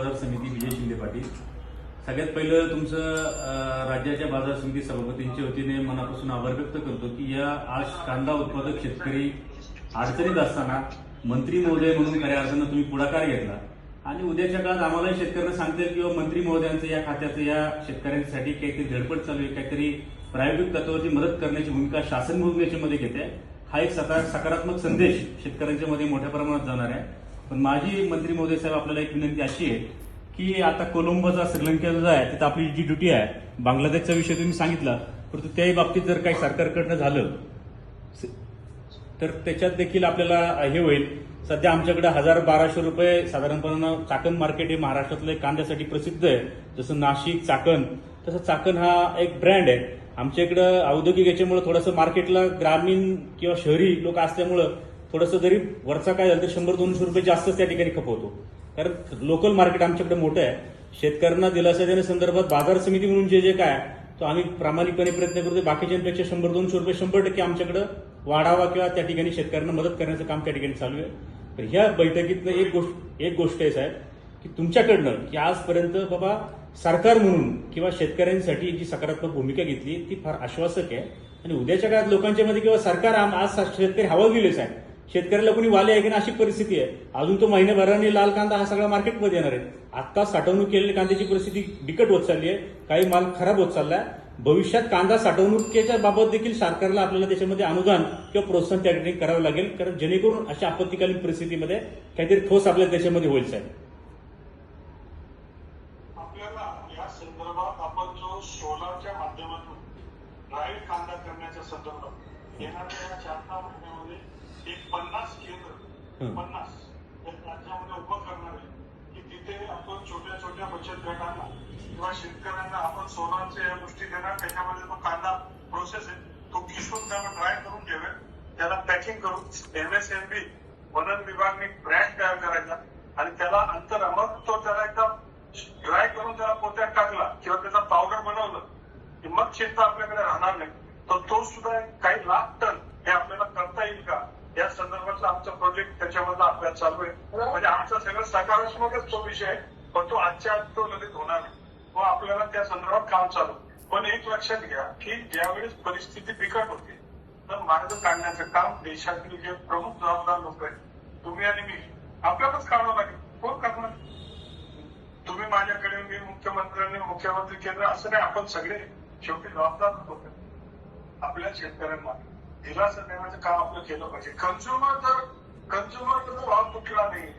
बाजार समिती विजय शिंदे पाटील. सगळ्यात पहिलं तुमचं राज्याच्या बाजार समिती सभापतींच्या वतीने मनापासून आभार व्यक्त करतो की या आज कांदा उत्पादक शेतकरी अडचणीत असताना मंत्री महोदय म्हणून खऱ्या अर्थानं तुम्ही पुढाकार घेतला. आणि उद्याच्या काळात आम्हालाही शेतकऱ्यांना सांगतील किंवा मंत्री महोदयांचं या खात्याचं या शेतकऱ्यांसाठी काहीतरी धडपड चालू आहे काहीतरी प्रायोगिक तत्वावरची मदत करण्याची भूमिका शासन म्हणून याच्यामध्ये घेते हा एक सका- सकारात्मक संदेश शेतकऱ्यांच्या मध्ये मोठ्या प्रमाणात जाणार आहे. पण माझी मंत्री महोदय साहेब आपल्याला एक विनंती अशी आहे की आता कोलंबोचा श्रीलंकेचा आहे तिथं आपली जी ड्युटी आहे बांगलादेशचा विषय तुम्ही सांगितला परंतु त्याही बाबतीत जर काही सरकारकडनं झालं तर त्याच्यात देखील आपल्याला हे होईल. सध्या आमच्याकडे हजार बाराशे रुपये साधारणपणे चाकण मार्केट हे महाराष्ट्रातलं एक कांद्यासाठी प्रसिद्ध आहे जसं नाशिक चाकण. तसं चाकण हा एक ब्रँड आहे. आमच्या इकडं औद्योगिक याच्यामुळे थोडंसं मार्केटला ग्रामीण किंवा शहरी लोक असल्यामुळं थोडंसं जरी वरचा काय झालं तर शंभर दोनशे रुपये जास्तच त्या ठिकाणी खपवतो. कारण लोकल मार्केट आमच्याकडे मोठं आहे. शेतकऱ्यांना दिलासा देण्यासंदर्भात बाजार समिती म्हणून जे जे काय तो आम्ही प्रामाणिकपणे प्रयत्न करतो बाकीच्यांपेक्षा शंभर दोनशे रुपये शंभर टक्के आमच्याकडे वाढावा किंवा त्या ठिकाणी शेतकऱ्यांना मदत करण्याचं काम त्या ठिकाणी चालू आहे. तर ह्या बैठकीतनं एक गोष्ट एक गोष्ट आहे साहेब की तुमच्याकडनं की आजपर्यंत बाबा सरकार म्हणून किंवा शेतकऱ्यांसाठी जी सकारात्मक भूमिका घेतली ती फार आश्वासक आहे. आणि उद्याच्या काळात लोकांच्या मध्ये किंवा सरकार आम- आज शेतकरी हवा गेलेच आहे शेतकऱ्याला कोणी वाले आहे की अशी परिस्थिती आहे. अजून तो महिन्याभराने लाल कांदा हा सगळा मार्केटमध्ये येणार आहे. आता साठवणूक केलेल्या कांद्याची परिस्थिती बिकट होत चालली आहे. काही माल खराब होत चाललाय. भविष्यात कांदा साठवणुकीच्या बाबत देखील सरकारला आपल्याला त्याच्यामध्ये अनुदान किंवा प्रोत्साहन त्या ठिकाणी करावं लागेल. कारण जेणेकरून अशा आपत्तीकालीन परिस्थितीमध्ये काहीतरी ठोस आपल्या त्याच्यामध्ये होईल साहेब. आपल्याला या संदर्भात आपण जो सोलारच्या माध्यमातून ड्राईव्ह कांदा करण्याच्या संदर्भात येणाऱ्या चार पाच महिन्यामध्ये एक पन्नास केंद्र पन्नास या राज्यामध्ये उभं करणार आहे. की तिथे आपण छोट्या छोट्या बचत गटांना किंवा शेतकऱ्यांना आपण सोलारच्या या गोष्टी देणार त्याच्यामध्ये जो कांदा प्रोसेस आहे तो किसून त्याला ड्राय करून ठेवेल त्याला पॅकिंग करून एमएसएमबी वनन विभागने ब्रँड तयार करायचा. आणि त्याला अंतर मग तो त्याला एकदम ड्राय करून त्याला पोत्यात टाकला किंवा त्याचा पावडर बनवलं की मग चिंता आपल्याकडे राहणार नाही. तर तो सुद्धा काही लाख टन हे आपल्याला करता येईल का? या संदर्भातला आमचा प्रोजेक्ट त्याच्यामधला अभ्यास चालू आहे. म्हणजे आमचा सगळं सकारात्मकच तो विषय आहे पण तो आजच्या आज तो लगेच होणार नाही व आपल्याला त्या संदर्भात काम चालू. पण एक लक्षात घ्या की ज्यावेळेस परिस्थिती बिकट होते तर मार्ग काढण्याचं काम देशातील जे प्रमुख जबाबदार लोक आहेत तुम्ही आणि मी आपल्यालाच काढावं लागेल. कोण करणार? तुम्ही माझ्याकडे मी मुख्यमंत्र्यांनी मुख्यमंत्री केंद्र असं नाही आपण सगळे शेवटी जबाबदार होते. आपल्या शेतकऱ्यांना दिलासा देण्याचं काम आपलं केलं पाहिजे. कन्झ्युमर जर कन्झ्युमरचा जर भाव तुटला नाही.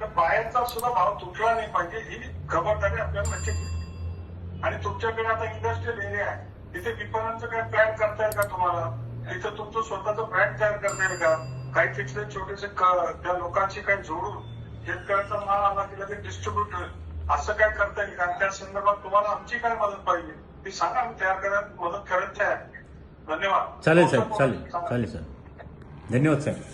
तर बाहेरचा सुद्धा भाव तुटला नाही पाहिजे ही खबरदारी आपल्याला नक्की घेतली आणि तुमच्याकडे आता इंडस्ट्रियल एरिया आहे. तिथे विपणनचं काय प्लॅन करता येईल का तुम्हाला? तिथे तुमचं स्वतःचं ब्रँड तयार करता येईल का? काही तिथले छोटेसे त्या लोकांशी काही जोडून शेतकऱ्याचा माल आला की लगेच डिस्ट्रीब्युट होईल. असं काय करता येईल का? आणि त्या संदर्भात तुम्हाला आमची काय मदत पाहिजे? ती सांगा आम्ही तयार करायला मदत करत आहे. धन्यवाद. चालेल साहेब चालेल. चालेल साहेब. धन्यवाद साहेब. ही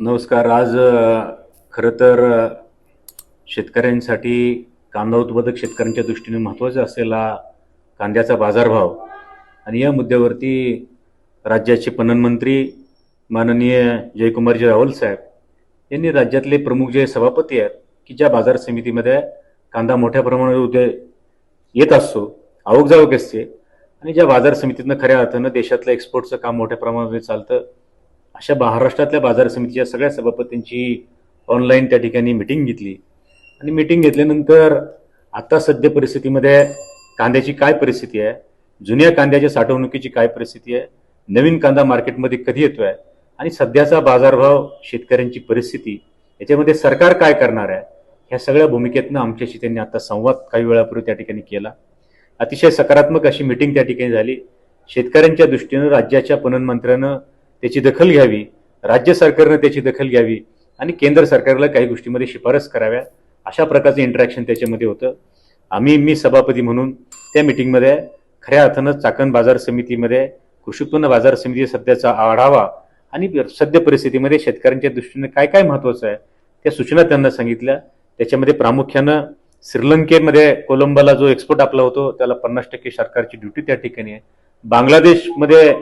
नमस्कार. आज खरं तर शेतकऱ्यांसाठी कांदा उत्पादक शेतकऱ्यांच्या दृष्टीने महत्त्वाचा असलेला कांद्याचा बाजारभाव. आणि या मुद्द्यावरती राज्याचे पणन मंत्री माननीय जयकुमारजी रावल साहेब यांनी राज्यातले प्रमुख जे सभापती आहेत की ज्या बाजार समितीमध्ये कांदा मोठ्या प्रमाणावर उद्या येत असतो आवक जावक असते आणि ज्या बाजार समितीतनं खऱ्या अर्थानं देशातलं एक्सपोर्टचं काम मोठ्या प्रमाणावर चालतं अशा महाराष्ट्रातल्या बाजार समितीच्या सगळ्या सभापतींची ऑनलाईन त्या ठिकाणी मिटिंग घेतली. आणि मिटिंग घेतल्यानंतर आता सध्या परिस्थितीमध्ये कांद्याची काय परिस्थिती आहे जुन्या कांद्याच्या साठवणुकीची काय परिस्थिती आहे नवीन कांदा मार्केटमध्ये कधी येतो आहे आणि सध्याचा बाजारभाव शेतकऱ्यांची परिस्थिती याच्यामध्ये सरकार काय करणार आहे ह्या सगळ्या भूमिकेतनं आमच्याशी त्यांनी आता संवाद काही वेळापूर्वी त्या ठिकाणी केला. अतिशय सकारात्मक अशी मिटिंग त्या ठिकाणी झाली. शेतकऱ्यांच्या दृष्टीनं राज्याच्या पणन मंत्र्यानं त्याची दखल घ्यावी राज्य सरकारनं त्याची दखल घ्यावी आणि केंद्र सरकारला काही गोष्टीमध्ये शिफारस कराव्या अशा प्रकारचं इंटरॅक्शन त्याच्यामध्ये होतं. आम्ही मी सभापती म्हणून त्या मिटिंगमध्ये खऱ्या अर्थानं चाकण बाजार समितीमध्ये कृषी उत्पन्न बाजार समिती सध्याचा आढावा आणि सद्य परिस्थितीमध्ये शेतकऱ्यांच्या दृष्टीने काय काय महत्वाचं आहे त्या सूचना त्यांना सांगितल्या. त्याच्यामध्ये प्रामुख्यानं श्रीलंकेमध्ये कोलंबोला जो एक्सपोर्ट आपला होतो त्याला पन्नास टक्के सरकारची ड्युटी त्या ठिकाणी आहे. बांगलादेशमध्ये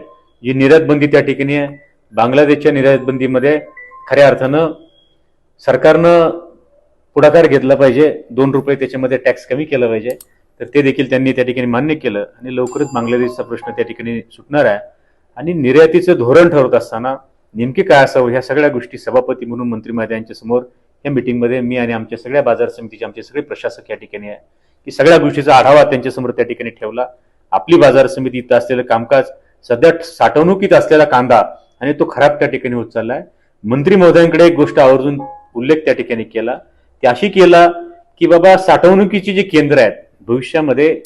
जी निर्यात बंदी त्या ठिकाणी आहे. बांगलादेशच्या निर्यात बंदीमध्ये खऱ्या अर्थानं सरकारनं पुढाकार घेतला पाहिजे. दोन रुपये त्याच्यामध्ये टॅक्स कमी केला पाहिजे. तर ते देखील त्यांनी त्या ठिकाणी मान्य केलं आणि लवकरच बांगलादेशचा प्रश्न त्या ठिकाणी सुटणार आहे. आणि निर्यातीचं धोरण ठरवत असताना नेमके काय असावं? ह्या सगळ्या गोष्टी सभापती म्हणून मंत्री महोदयांच्या समोर या मिटिंगमध्ये मी आणि आमच्या सगळ्या बाजार समितीचे आमचे सगळे प्रशासक या ठिकाणी आहे. की सगळ्या गोष्टीचा आढावा त्यांच्यासमोर त्या ठिकाणी ठेवला. आपली बाजार समिती इथं असलेलं कामकाज सध्या साठवणुकीत असलेला कांदा आणि तो खराब त्या ठिकाणी होत चाललाय. मंत्री महोदयांकडे एक गोष्ट आवर्जून उल्लेख त्या ठिकाणी केला. ती अशी केला की बाबा साठवणुकीची जी केंद्र आहेत भविष्यामध्ये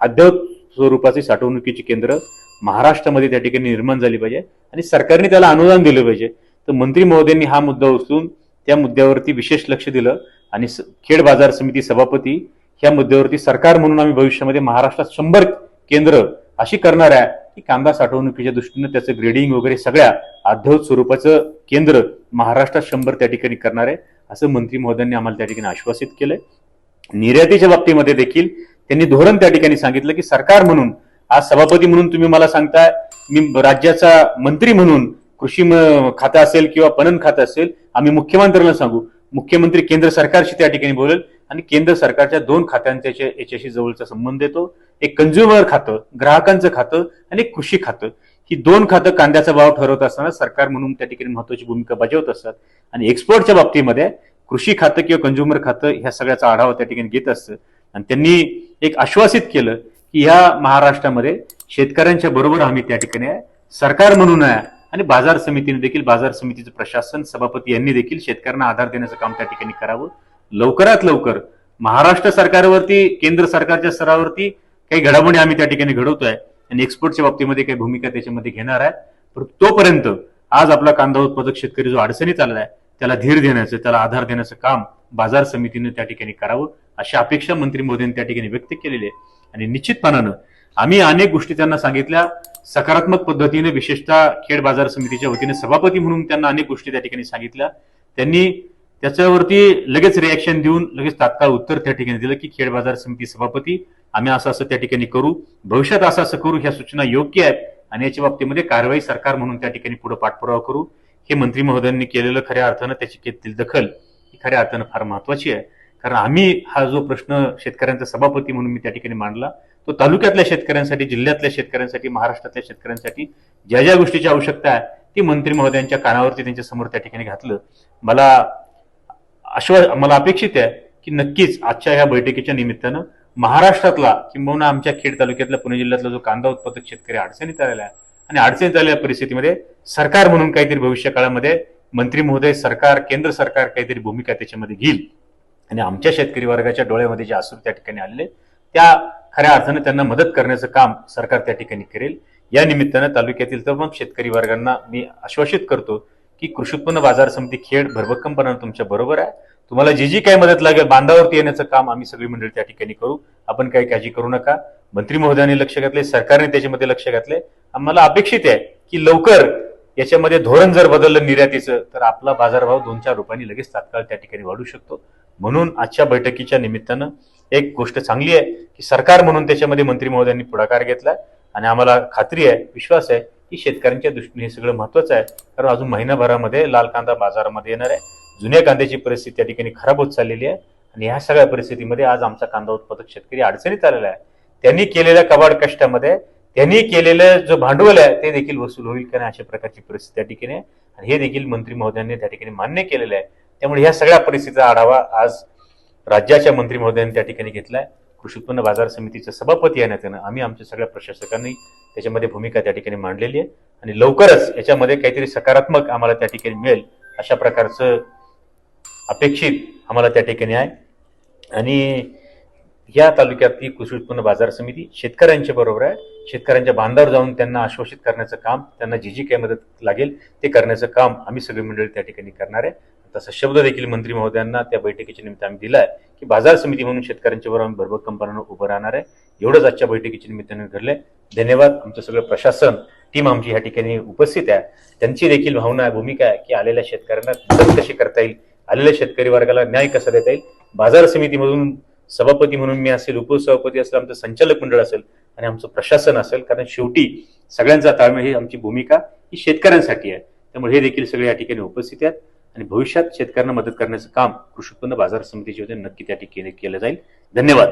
अद्ययावत स्वरूपाची साठवणुकीची केंद्र महाराष्ट्रामध्ये त्या ठिकाणी निर्माण झाली पाहिजे आणि सरकारने त्याला अनुदान दिलं पाहिजे. तर मंत्री महोदयांनी हा मुद्दा उचलून त्या मुद्द्यावरती विशेष लक्ष दिलं आणि खेड बाजार समिती सभापती ह्या मुद्द्यावरती सरकार म्हणून आम्ही भविष्यामध्ये महाराष्ट्रात शंभर केंद्र अशी करणार आहे की कांदा साठवणुकीच्या दृष्टीनं त्याचं ग्रेडिंग वगैरे सगळ्या अद्ययावत स्वरूपाचं केंद्र महाराष्ट्रात शंभर त्या ठिकाणी करणार आहे असं मंत्री महोदयांनी आम्हाला त्या ठिकाणी आश्वासित केलंय. निर्यातीच्या बाबतीमध्ये देखील त्यांनी धोरण त्या ठिकाणी सांगितलं की सरकार म्हणून आज सभापती म्हणून तुम्ही मला सांगताय मी राज्याचा मंत्री म्हणून कृषी खातं असेल किंवा पणन खातं असेल आम्ही मुख्यमंत्र्यांना सांगू. मुख्यमंत्री केंद्र सरकारशी त्या ठिकाणी बोलेल आणि केंद्र सरकारच्या दोन खात्यांच्या याच्याशी जवळचा संबंध येतो. एक कंझ्युमर खातं ग्राहकांचं खातं आणि एक कृषी खातं. ही दोन खातं कांद्याचा भाव ठरवत असताना सरकार म्हणून त्या ठिकाणी महत्वाची भूमिका बजावत असतात. आणि एक्सपोर्टच्या बाबतीमध्ये कृषी खातं किंवा कंझ्युमर खातं ह्या सगळ्याचा आढावा त्या ठिकाणी घेत असतं. आणि त्यांनी एक आश्वासित केलं की ह्या महाराष्ट्रामध्ये शेतकऱ्यांच्या बरोबर आम्ही त्या ठिकाणी आहे. सरकार म्हणून आहे आणि बाजार समितीने देखील बाजार समितीचं प्रशासन सभापती यांनी देखील शेतकऱ्यांना आधार देण्याचं काम त्या ठिकाणी करावं. लवकरात लवकर महाराष्ट्र सरकारवरती केंद्र सरकारच्या स्तरावरती काही घडामोडी आम्ही त्या ठिकाणी घडवतोय आणि एक्सपोर्टच्या बाबतीमध्ये काही भूमिका त्याच्यामध्ये घेणार आहे. पण तोपर्यंत आज आपला कांदा उत्पादक शेतकरी जो अडचणी चाललाय आहे त्याला धीर देण्याचं त्याला आधार देण्याचं काम बाजार समितीने त्या ठिकाणी करावं अशी अपेक्षा मंत्री मोदींनी त्या ठिकाणी व्यक्त केलेली आहे. आणि निश्चितपणानं आम्ही अनेक गोष्टी त्यांना सांगितल्या. सकारात्मक पद्धतीने विशेषतः खेड बाजार समितीच्या वतीने सभापती म्हणून त्यांना अनेक गोष्टी त्या ठिकाणी सांगितल्या. त्यांनी त्याच्यावरती लगेच रिॲक्शन देऊन लगेच तात्काळ उत्तर त्या ठिकाणी दिलं की खेड बाजार समिती सभापती आम्ही असं असं त्या ठिकाणी करू. भविष्यात असं असं करू ह्या सूचना योग्य आहेत आणि याच्या बाबतीमध्ये कारवाई सरकार म्हणून त्या ठिकाणी पुढे पाठपुरावा करू. हे मंत्री महोदयांनी केलेलं खऱ्या अर्थानं त्याची घेतलेली दखल ही खऱ्या अर्थानं फार महत्वाची आहे. कारण आम्ही हा जो प्रश्न शेतकऱ्यांचा सभापती म्हणून मी त्या ठिकाणी मांडला तो तालुक्यातल्या शेतकऱ्यांसाठी जिल्ह्यातल्या शेतकऱ्यांसाठी महाराष्ट्रातल्या शेतकऱ्यांसाठी ज्या ज्या गोष्टीची आवश्यकता आहे ती मंत्री महोदयांच्या कानावरती त्यांच्यासमोर त्या ठिकाणी घातलं. मला आश्वा मला अपेक्षित आहे की नक्कीच आजच्या ह्या बैठकीच्या निमित्तानं महाराष्ट्रातला किंबहुना आमच्या खेड तालुक्यातला पुणे जिल्ह्यातला जो कांदा उत्पादक शेतकरी अडचणीत आलेला आहे आणि अडचणीत आलेल्या परिस्थितीमध्ये सरकार म्हणून काहीतरी भविष्य काळामध्ये मंत्री महोदय सरकार केंद्र सरकार काहीतरी भूमिका त्याच्यामध्ये घेईल. आणि आमच्या शेतकरी वर्गाच्या डोळ्यामध्ये जे असूर त्या ठिकाणी आलेले त्या खऱ्या अर्थानं त्यांना मदत करण्याचं काम सरकार त्या ठिकाणी करेल. या निमित्तानं तालुक्यातील तमाम शेतकरी वर्गांना मी आश्वासित करतो की कृषी उत्पन्न बाजार समिती खेड भरभक्कमपणानं तुमच्या बरोबर आहे. तुम्हाला जी जी काही मदत लागेल बांधावरती येण्याचं काम आम्ही सगळी मंडळी त्या ठिकाणी करू. आपण काही काळजी करू नका. मंत्री महोदयाने लक्ष घातले सरकारने त्याच्यामध्ये लक्ष घातले आम्हाला अपेक्षित आहे की लवकर याच्यामध्ये धोरण जर बदललं निर्यातीचं तर आपला बाजारभाव दोन चार रुपयांनी लगेच तात्काळ त्या ठिकाणी वाढू शकतो. म्हणून आजच्या बैठकीच्या निमित्तानं एक गोष्ट चांगली आहे की सरकार म्हणून त्याच्यामध्ये मंत्री महोदयांनी पुढाकार घेतला आणि आम्हाला खात्री आहे विश्वास आहे की शेतकऱ्यांच्या दृष्टीने हे सगळं महत्वाचं आहे. कारण अजून महिनाभरामध्ये लाल कांदा बाजारामध्ये येणार आहे. जुन्या कांद्याची परिस्थिती त्या ठिकाणी खराब होत चाललेली आहे. आणि ह्या सगळ्या परिस्थितीमध्ये आज आमचा कांदा उत्पादक शेतकरी अडचणीत आलेला आहे. त्यांनी केलेल्या कबाड कष्टामध्ये त्यांनी केलेलं जो भांडवल आहे ते देखील वसूल होईल का नाही अशा प्रकारची परिस्थिती त्या ठिकाणी आहे. आणि हे देखील मंत्री महोदयांनी त्या ठिकाणी मान्य केलेलं आहे. त्यामुळे ह्या सगळ्या परिस्थितीचा आढावा आज राज्याच्या मंत्री महोदयांनी त्या ठिकाणी घेतला आहे कृषी उत्पन्न बाजार समितीचे सभापती आहे ना त्यानं. आम्ही आमच्या सगळ्या प्रशासकांनी त्याच्यामध्ये भूमिका त्या ठिकाणी मांडलेली आहे. आणि लवकरच याच्यामध्ये काहीतरी सकारात्मक आम्हाला त्या ठिकाणी मिळेल अशा प्रकारचं अपेक्षित आम्हाला त्या ठिकाणी आहे. आणि या तालुक्यातली कृषी उत्पन्न बाजार समिती शेतकऱ्यांच्या बरोबर आहे. शेतकऱ्यांच्या बांधावर जाऊन त्यांना आश्वासित करण्याचं काम त्यांना जी जी काही मदत लागेल ते करण्याचं काम आम्ही सगळी मंडळी त्या ठिकाणी करणार आहे. तसा शब्द देखील मंत्री महोदयांना त्या बैठकीच्या निमित्त आम्ही दिलाय की बाजार समिती म्हणून शेतकऱ्यांच्या बरोबर आम्ही भरभक्कमपणानं उभं राहणार आहे. एवढंच आजच्या बैठकीच्या निमित्ताने घडले धन्यवाद. आमचं सगळं प्रशासन टीम आमची ह्या ठिकाणी उपस्थित आहे. त्यांची देखील भावना आहे भूमिका आहे की आलेल्या शेतकऱ्यांना मदत कशी करता येईल? आलेल्या शेतकरी वर्गाला न्याय कसा देता येईल? बाजार समितीमधून सभापती म्हणून मी असेल उपसभापती असेल आमचं संचालक मंडळ असेल आणि आमचं प्रशासन असेल कारण शेवटी सगळ्यांचा ताळमेळ ही आमची भूमिका ही शेतकऱ्यांसाठी आहे. त्यामुळे हे देखील सगळे या ठिकाणी उपस्थित आहेत. आणि भविष्यात शेतकऱ्यांना मदत करण्याचं काम कृषी उत्पन्न बाजार समितीच्या वतीने नक्की त्या ठिकाणी केलं जाईल. धन्यवाद.